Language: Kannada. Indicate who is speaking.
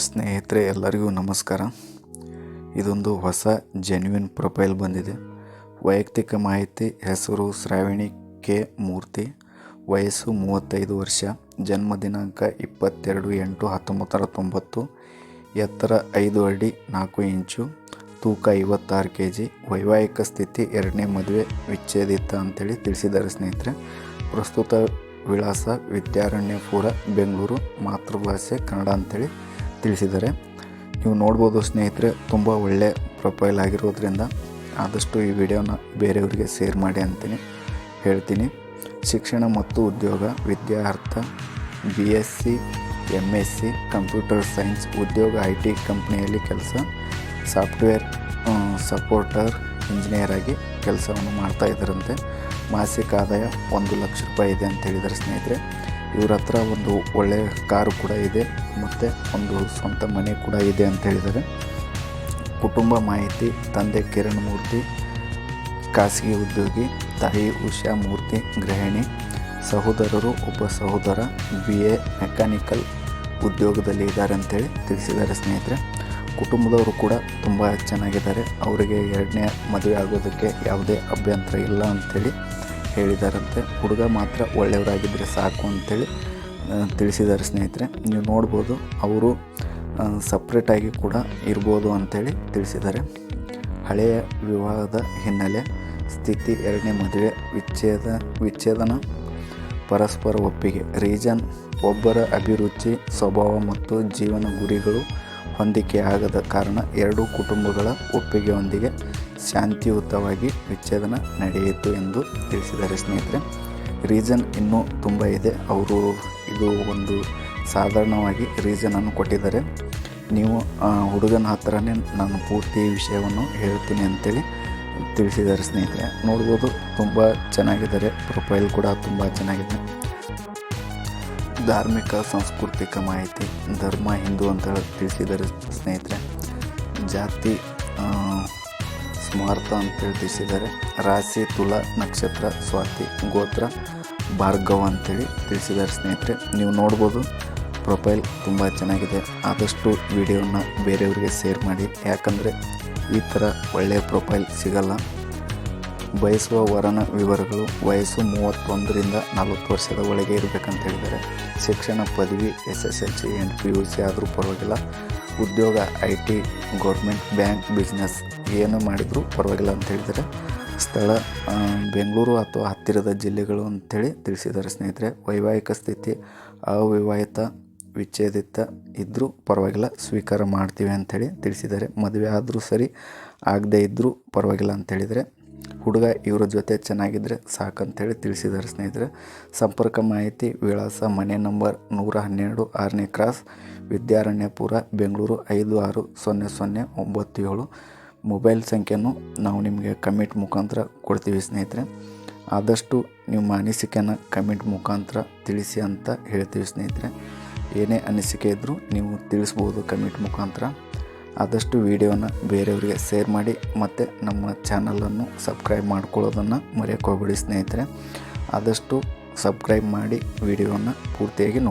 Speaker 1: ಸ್ನೇಹಿತರೆ, ಎಲ್ಲರಿಗೂ ನಮಸ್ಕಾರ. ಇದೊಂದು ಹೊಸ ಜೆನ್ಯೂನ್ ಪ್ರೊಫೈಲ್ ಬಂದಿದೆ. ವೈಯಕ್ತಿಕ ಮಾಹಿತಿ, ಹೆಸರು ಶ್ರಾವಣಿ ಕೆ. ಮೂರ್ತಿ, ವಯಸ್ಸು ಮೂವತ್ತೈದು ವರ್ಷ, ಜನ್ಮ ದಿನಾಂಕ ಇಪ್ಪತ್ತೆರಡು ಎಂಟು ಹತ್ತೊಂಬತ್ತರ ತೊಂಬತ್ತು, ಎತ್ತರ ಐದು ಅಡಿ ನಾಲ್ಕು ಇಂಚು, ತೂಕ ಐವತ್ತಾರು ಕೆ ಜಿ ವೈವಾಹಿಕ ಸ್ಥಿತಿ ಎರಡನೇ ಮದುವೆ ವಿಚ್ಛೇದಿತ ಅಂತೇಳಿ ತಿಳಿಸಿದ್ದಾರೆ ಸ್ನೇಹಿತರೆ. ಪ್ರಸ್ತುತ ವಿಳಾಸ ವಿದ್ಯಾರಣ್ಯಪುರ, ಬೆಂಗಳೂರು, ಮಾತೃಭಾಷೆ ಕನ್ನಡ ಅಂತೇಳಿ ತಿಳಿಸಿದ್ದಾರೆ. ನೀವು ನೋಡ್ಬೋದು ಸ್ನೇಹಿತರೆ, ತುಂಬ ಒಳ್ಳೆ ಪ್ರೊಫೈಲ್ ಆಗಿರೋದ್ರಿಂದ ಆದಷ್ಟು ಈ ವಿಡಿಯೋನ ಬೇರೆಯವರಿಗೆ ಶೇರ್ ಮಾಡಿ ಅಂತೀನಿ. ಹೇಳ್ತೀನಿ. ಶಿಕ್ಷಣ ಮತ್ತು ಉದ್ಯೋಗ, ವಿದ್ಯಾರ್ಥ B S C M S C computer science ಉದ್ಯೋಗ ಐ ಟಿ ಕಂಪ್ನಿಯಲ್ಲಿ ಕೆಲಸ ಸಾಫ್ಟ್ವೇರ್ ಸಪೋರ್ಟರ್ ಇಂಜಿನಿಯರ್ ಆಗಿ ಕೆಲಸವನ್ನು ಮಾಡ್ತಾ ಇದ್ದಾರಂತೆ. ಮಾಸಿಕ ಆದಾಯ ಒಂದು ಲಕ್ಷ ರೂಪಾಯಿ ಇದೆ ಅಂತ ಹೇಳಿದರೆ ಸ್ನೇಹಿತರೆ. ಇವ್ರ ಹತ್ರ ಒಂದು ಒಳ್ಳೆಯ ಕಾರು ಕೂಡ ಇದೆ, ಮತ್ತು ಒಂದು ಸ್ವಂತ ಮನೆ ಕೂಡ ಇದೆ ಅಂತ ಹೇಳಿದ್ದಾರೆ. ಕುಟುಂಬ ಮಾಹಿತಿ, ತಂದೆ ಕಿರಣ್ ಮೂರ್ತಿ, ಖಾಸಗಿ ಉದ್ಯೋಗಿ, ತಾಯಿ ಉಷಾ ಮೂರ್ತಿ, ಗೃಹಿಣಿ, ಸಹೋದರರು, ಒಬ್ಬ ಸಹೋದರ, ಬಿ ಎ ಮೆಕ್ಯಾನಿಕಲ್ ಉದ್ಯೋಗದಲ್ಲಿ ಇದ್ದಾರೆ ಅಂತೇಳಿ ತಿಳಿಸಿದ್ದಾರೆ ಸ್ನೇಹಿತರೆ. ಕುಟುಂಬದವರು ಕೂಡ ತುಂಬ ಚೆನ್ನಾಗಿದ್ದಾರೆ. ಅವರಿಗೆ ಎರಡನೇ ಮದುವೆ ಆಗೋದಕ್ಕೆ ಯಾವುದೇ ಅಭ್ಯಂತರ ಇಲ್ಲ ಅಂಥೇಳಿ ಹೇಳಿದಾರಂತೆ, ಹುಡುಗ ಮಾತ್ರ ಒಳ್ಳೆಯವರಾಗಿದ್ದರೆ ಸಾಕು ಅಂತೇಳಿ ತಿಳಿಸಿದ್ದಾರೆ ಸ್ನೇಹಿತರೆ. ನೀವು ನೋಡ್ಬೋದು, ಅವರು ಸಪ್ರೇಟಾಗಿ ಕೂಡ ಇರ್ಬೋದು ಅಂಥೇಳಿ ತಿಳಿಸಿದ್ದಾರೆ. ಹಳೆಯ ವಿವಾಹದ ಹಿನ್ನೆಲೆ ಸ್ಥಿತಿ ಎರಡನೇ ಮದುವೆ ವಿಚ್ಛೇದ, ವಿಚ್ಛೇದನ, ಪರಸ್ಪರ ಒಪ್ಪಿಗೆ, ರೀಜನ್, ಒಬ್ಬರ ಅಭಿರುಚಿ, ಸ್ವಭಾವ ಮತ್ತು ಜೀವನ ಗುರಿಗಳು ಹೊಂದಿಕೆಯಾಗದ ಕಾರಣ ಎರಡೂ ಕುಟುಂಬಗಳ ಒಪ್ಪಿಗೆಯೊಂದಿಗೆ ಶಾಂತಿಯುತವಾಗಿ ವಿಚ್ಛೇದನ ನಡೆಯಿತು ಎಂದು ತಿಳಿಸಿದ್ದಾರೆ ಸ್ನೇಹಿತರೆ. ರೀಸನ್ ಇನ್ನೂ ತುಂಬ ಇದೆ. ಅವರು ಇದು ಒಂದು ಸಾಧಾರಣವಾಗಿ ರೀಸನನ್ನು ಕೊಟ್ಟಿದ್ದಾರೆ. ನೀವು ಹುಡುಗನ ಹತ್ರನೇ ನಾನು ಪೂರ್ತಿ ವಿಷಯವನ್ನು ಹೇಳ್ತೀನಿ ಅಂತೇಳಿ ತಿಳಿಸಿದ್ದಾರೆ ಸ್ನೇಹಿತರೆ. ನೋಡ್ಬೋದು ತುಂಬ ಚೆನ್ನಾಗಿದ್ದಾರೆ. ಪ್ರೊಫೈಲ್ ಕೂಡ ತುಂಬ ಚೆನ್ನಾಗಿದೆ. ಧಾರ್ಮಿಕ, ಸಾಂಸ್ಕೃತಿಕ ಮಾಹಿತಿ, ಧರ್ಮ, ಹಿಂದೂ ಅಂತ ಹೇಳಿ ತಿಳಿಸಿದ್ದಾರೆ ಸ್ನೇಹಿತರೆ. ಜಾತಿ ಸ್ಮಾರ್ಥ ಅಂತೇಳಿ ತಿಳಿಸಿದ್ದಾರೆ. ರಾಶಿ, ತುಲಾ, ನಕ್ಷತ್ರ, ಸ್ವಾತಿ, ಗೋತ್ರ, ಭಾರ್ಗವ ಅಂತೇಳಿ ತಿಳಿಸಿದ್ದಾರೆ ಸ್ನೇಹಿತರೆ. ನೀವು ನೋಡ್ಬೋದು, ಪ್ರೊಫೈಲ್ ತುಂಬ ಚೆನ್ನಾಗಿದೆ. ಆದಷ್ಟು ವಿಡಿಯೋನ ಬೇರೆಯವರಿಗೆ ಶೇರ್ ಮಾಡಿ. ಯಾಕಂದರೆ ಈ ಥರ ಒಳ್ಳೆಯ ಪ್ರೊಫೈಲ್ ಸಿಗಲ್ಲ. ಬಯಸುವ ವರನ ವಿವರಗಳು ವಯಸ್ಸು ಮೂವತ್ತೊಂದರಿಂದ ನಲವತ್ತು ವರ್ಷದ ಒಳಗೆ ಇರಬೇಕಂತ ಹೇಳಿದ್ದಾರೆ. ಶಿಕ್ಷಣ, ಪದವಿ, S S L C and P U C ಆದರೂ ಪರವಾಗಿಲ್ಲ. ಉದ್ಯೋಗ, I T, government, bank, business ಏನು ಮಾಡಿದರೂ, ಪರವಾಗಿಲ್ಲ ಅಂತ ಹೇಳಿದ್ದಾರೆ. ಸ್ಥಳ ಬೆಂಗಳೂರು ಅಥವಾ ಹತ್ತಿರದ ಜಿಲ್ಲೆಗಳು ಅಂಥೇಳಿ ತಿಳಿಸಿದ್ದಾರೆ ಸ್ನೇಹಿತರೆ. ವೈವಾಹಿಕ ಸ್ಥಿತಿ, ಅವಿವಾಹಿತ, ವಿಚ್ಛೇದಿತ ಇದ್ದರೂ ಪರವಾಗಿಲ್ಲ, ಸ್ವೀಕಾರ ಮಾಡ್ತೀವಿ ಅಂಥೇಳಿ ತಿಳಿಸಿದ್ದಾರೆ. ಮದುವೆ ಆದರೂ ಸರಿ, ಆಗದೇ ಇದ್ದರೂ ಪರವಾಗಿಲ್ಲ ಅಂಥೇಳಿದರೆ ಹುಡುಗ, ಇವರ ಜೊತೆ ಚೆನ್ನಾಗಿದ್ದರೆ ಸಾಕಂತೇಳಿ ತಿಳಿಸಿದ್ದಾರೆ ಸ್ನೇಹಿತರೆ. ಸಂಪರ್ಕ ಮಾಹಿತಿ, ವಿಳಾಸ, ಮನೆ ನಂಬರ್ ನೂರ ಹನ್ನೆರಡು ಆರನೇ ಕ್ರಾಸ್, ವಿದ್ಯಾರಣ್ಯಪುರ, ಬೆಂಗಳೂರು ಐದು ಆರು ಸೊನ್ನೆ ಸೊನ್ನೆ ಒಂಬತ್ತು ಏಳು. ಮೊಬೈಲ್ ಸಂಖ್ಯೆಯೂ ನಾವು ನಿಮಗೆ ಕಮೆಂಟ್ ಮುಖಾಂತರ ಕೊಡ್ತೀವಿ ಸ್ನೇಹಿತರೆ. ಆದಷ್ಟು ನಿಮ್ಮ ಅನಿಸಿಕೆನ ಕಮೆಂಟ್ ಮುಖಾಂತರ ತಿಳಿಸಿ ಅಂತ ಹೇಳ್ತೀವಿ ಸ್ನೇಹಿತರೆ. ಏನೇ ಅನಿಸಿಕೆ ಇದ್ದರೂ ನೀವು ತಿಳಿಸ್ಬೋದು ಕಮೆಂಟ್ ಮುಖಾಂತರ. ಆದಷ್ಟು ವಿಡಿಯೋನ ಬೇರೆಯವರಿಗೆ ಶೇರ್ ಮಾಡಿ ಮತ್ತು ನಮ್ಮ ಚಾನಲನ್ನು ಸಬ್ಸ್ಕ್ರೈಬ್ ಮಾಡ್ಕೊಳ್ಳೋದನ್ನು ಮರೆಯೋಕೋಗ್ಬಿಡಿ ಸ್ನೇಹಿತರೆ. ಆದಷ್ಟು ಸಬ್ಸ್ಕ್ರೈಬ್ ಮಾಡಿ ವಿಡಿಯೋನ ಪೂರ್ತಿಯಾಗಿ ನೋಡಿ